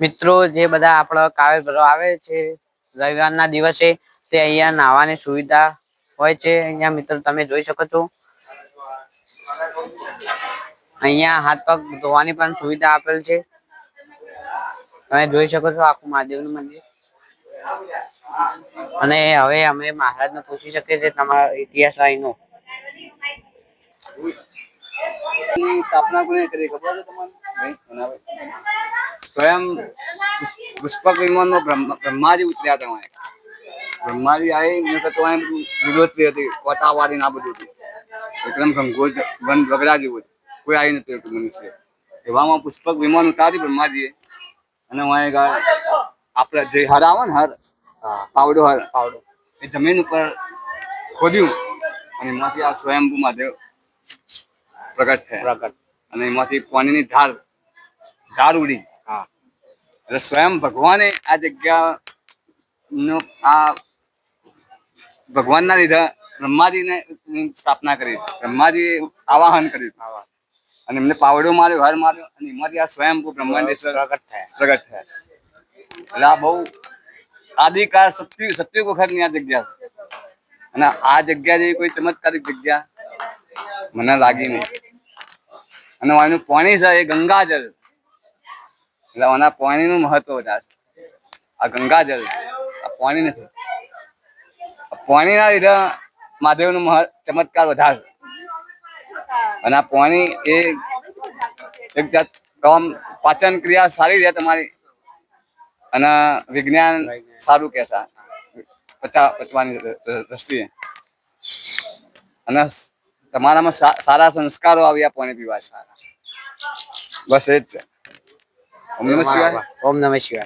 મિત્રો, જે બધા આપણા કાવ્ય આવે છે, રવિવારના દિવસે તે અહીંયા નાહવાની સુવિધા હોય છે. અહીંયા મિત્રો, તમે જોઈ શકો છો. અહીંયા હાથ પગ ધોવાની પણ સુવિધા આપેલ છે. તમે જોઈ શકો છો આખું મહાદેવનું મંદિર. અને હવે અમે મહારાજને પૂછી શકીએ છીએ તમારા ઇતિહાસ અહીંનો. સ્થાપના કોને કરી ખબર છે તમને. સ્વયં પુષ- પુષ્પક વિમાનમાં બ્રહ્મા- બ્રહ્માજી ઉતર્યા હતા વાંહે. બ્રહ્માજી આવી મેં તો એમ વિરોધી હતી કોટાવાળી ને બધું હતું. એકદમ ઘંઘોર વન વગડા જેવું. કોઈ આવી નતું એક મનુષ્ય. એવામાં પુષ્પક વિમાન ઉતારી બ્રહ્માજીએ. અને વાંહે આપણે જે હર આવે ને હર પાવડો હર પાવડો એ જમીન ઉપર ખોદ્યું અને એમાંથી આ સ્વયંભૂ મહાદેવ પ્રગટ થયા. પ્રગટ. અને એમાંથી પાણીની ધાર ધાર ઉડી. હા. એટલે સ્વયં ભગવાને આ જગ્યા નો આ ભગવાનના લીધે બ્રહ્માજીને સ્થાપના કરી. બ્રહ્માજી આવાહન કર્યું. અને એમને પાવડો માર્યો, હર માર્યો અને એમાંથી આ સ્વયંભૂ બ્રહ્માંડેશ્વર પ્રગટ થયા. પ્રગટ થયા. એટલે આ બહુ આદિકાળ સત્યુ સત્યુગ વખતની આ જગ્યા છે. અને આ જગ્યા જેવી કોઈ ચમત્કારિક જગ્યા મને લાગી નહીં. અને આનું પાણી છે એ ગંગાજળ. એટલે આના પાણીનું મહત્વ વધારે છે. આ ગંગાજળ, આ પાણી નથી. પાણીના લીધે મહાદેવનું મહ ચમત્કાર વધારે અને આ પાણી એ એક જાત કામ પાચન ક્રિયા સારી રહે તમારી અને વિજ્ઞાન સારું કે છે. પચા પચવાની દ્રષ્ટિએ. અને તમારામાં સારા સંસ્કારો આવ્યા પાણી પીવા સારા બસ એ જ છે. 我们没学，我们都没学。